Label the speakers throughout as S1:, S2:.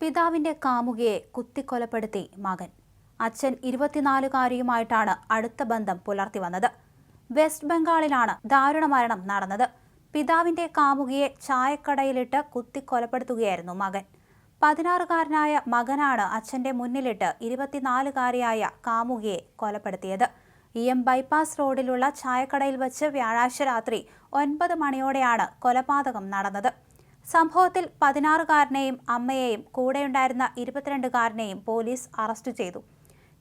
S1: പിതാവിന്റെ കാമുകിയെ കുത്തിക്കൊലപ്പെടുത്തി മകൻ. അച്ഛൻ ഇരുപത്തിനാലുകാരിയുമായിട്ടാണ് അടുത്ത ബന്ധം പുലർത്തി വന്നത്. വെസ്റ്റ് ബംഗാളിലാണ് ദാരുണ മരണം നടന്നത്. പിതാവിന്റെ കാമുകിയെ ചായക്കടയിലിട്ട് കുത്തിക്കൊലപ്പെടുത്തുകയായിരുന്നു മകൻ. പതിനാറുകാരനായ മകനാണ് അച്ഛന്റെ മുന്നിലിട്ട് ഇരുപത്തിനാലുകാരിയായ കാമുകിയെ കൊലപ്പെടുത്തിയത്. ഇ എം ബൈപ്പാസ് റോഡിലുള്ള ചായക്കടയിൽ വച്ച് വ്യാഴാഴ്ച രാത്രി ഒൻപത് മണിയോടെയാണ് കൊലപാതകം നടന്നത്. സംഭവത്തിൽ പതിനാറുകാരനെയും അമ്മയെയും കൂടെയുണ്ടായിരുന്ന ഇരുപത്തിരണ്ടുകാരനെയും പോലീസ് അറസ്റ്റ് ചെയ്തു.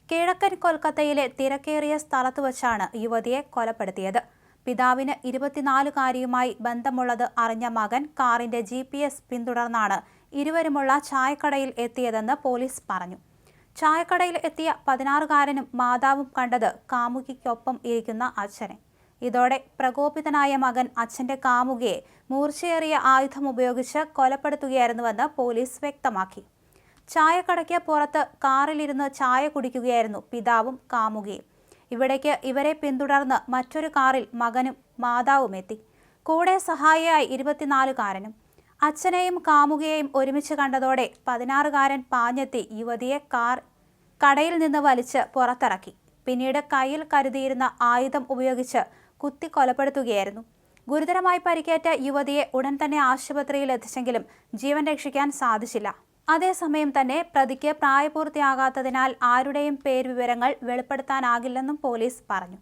S1: കിഴക്കൻ കൊൽക്കത്തയിലെ തിരക്കേറിയ സ്ഥലത്ത് വച്ചാണ് യുവതിയെ കൊലപ്പെടുത്തിയത്. പിതാവിന് ഇരുപത്തിനാലുകാരിയുമായി ബന്ധമുള്ളത് അറിഞ്ഞ മകൻ കാറിന്റെ ജി പി എസ് പിന്തുടർന്നാണ് ഇരുവരുമുള്ള ചായക്കടയിൽ എത്തിയതെന്ന് പോലീസ് പറഞ്ഞു. ചായക്കടയിൽ എത്തിയ പതിനാറുകാരനും മാതാവും കണ്ടത് കാമുകിക്കൊപ്പം ഇരിക്കുന്ന അച്ഛനെ. ഇതോടെ പ്രകോപിതനായ മകൻ അച്ഛന്റെ കാമുകിയെ മൂർച്ചയേറിയ ആയുധം ഉപയോഗിച്ച് കൊലപ്പെടുത്തുകയായിരുന്നുവെന്ന് പോലീസ് വ്യക്തമാക്കി. ചായക്കടയ്ക്ക് പുറത്ത് കാറിലിരുന്ന് ചായ കുടിക്കുകയായിരുന്നു പിതാവും കാമുകിയും. ഇവിടേക്ക് ഇവരെ പിന്തുടർന്ന് മറ്റൊരു കാറിൽ മകനും മാതാവും എത്തി. കൂടെ സഹായിയായി ഇരുപത്തിനാലുകാരനും. അച്ഛനെയും കാമുകിയെയും ഒരുമിച്ച് കണ്ടതോടെ പതിനാറുകാരൻ പാഞ്ഞെത്തി യുവതിയെ കാർ കടയിൽ നിന്ന് വലിച്ച് പുറത്തിറക്കി. പിന്നീട് കയ്യിൽ കരുതിയിരുന്ന ആയുധം ഉപയോഗിച്ച് കുത്തി കൊലപ്പെടുത്തുകയായിരുന്നു ഗുരുതരമായി പരിക്കേറ്റ യുവതിയെ ഉടൻ തന്നെ ആശുപത്രിയിൽ എത്തിച്ചെങ്കിലും ജീവൻ രക്ഷിക്കാൻ സാധിച്ചില്ല. അതേസമയം തന്നെ പ്രതിക്ക് പ്രായപൂർത്തിയാകാത്തതിനാൽ ആരുടെയും പേര് വിവരങ്ങൾ വെളിപ്പെടുത്താനാകില്ലെന്നും പോലീസ് പറഞ്ഞു.